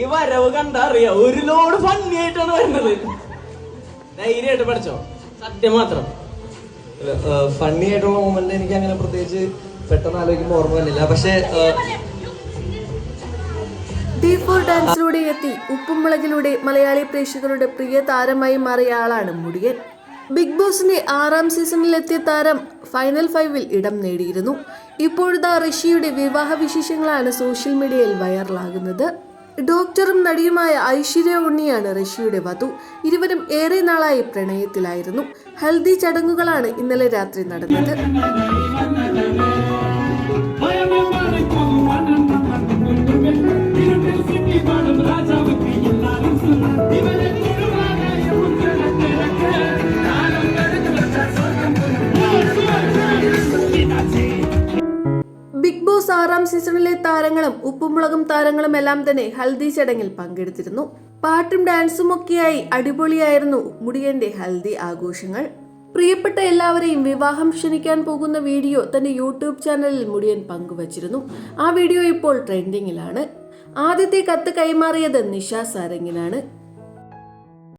ഈ വരവ് കണ്ടാ അറിയാം ഒരു ലോഡ് ഫണ്ണി ആയിട്ടാണ് വരുന്നത്. ധൈര്യമായിട്ട് പഠിച്ചോ? സത്യം മാത്രം. ഫണ്ണി ആയിട്ടുള്ള മൊമെന്റ് എനിക്ക് അങ്ങനെ പ്രത്യേകിച്ച് പെട്ടെന്ന് ആലോചിക്കുമ്പോൾ ഓർമ്മ വന്നില്ല. പക്ഷേ ഡി ഫോർ ഡാൻസിലൂടെ എത്തി ഉപ്പുമുളകിലൂടെ മലയാളി പ്രേക്ഷകരുടെ പ്രിയ താരമായി മാറിയ ആളാണ് മുടിയൻ. ബിഗ് ബോസിന്റെ ആറാം സീസണിൽ എത്തിയ താരം ഫൈനൽ ഫൈവിൽ ഇടം നേടിയിരുന്നു. ഇപ്പോഴത്തെ ഋഷിയുടെ വിവാഹ വിശേഷങ്ങളാണ് സോഷ്യൽ മീഡിയയിൽ വൈറലാകുന്നത് ഡോക്ടറും നടിയുമായ ഐശ്വര്യ ഉണ്ണിയാണ് റഷ്യയുടെ വധു. ഇരുവരും ഏറെ നാളായി പ്രണയത്തിലായിരുന്നു. ഹൽദി ചടങ്ങുകളാണ് ഇന്നലെ രാത്രി നടന്നത്. ബിഗ് ആറാം സീസണിലെ താരങ്ങളും ഉപ്പുമുളകും താരങ്ങളും എല്ലാം തന്നെ ഹൽദി ചടങ്ങിൽ പങ്കെടുത്തിരുന്നു. പാട്ടും ഡാൻസും ഒക്കെയായി അടിപൊളിയായിരുന്നു മുടിയന്റെ ഹൽദി ആഘോഷങ്ങൾ. പ്രിയപ്പെട്ട എല്ലാവരെയും വിവാഹം ക്ഷണിക്കാൻ പോകുന്ന വീഡിയോ തന്റെ യൂട്യൂബ് ചാനലിൽ മുടിയൻ പങ്കുവച്ചിരുന്നു. ആ വീഡിയോ ഇപ്പോൾ ട്രെൻഡിങ്ങിലാണ്. ആദ്യത്തെ കത്ത് കൈമാറിയത് നിഷ സാരംഗിനാണ്.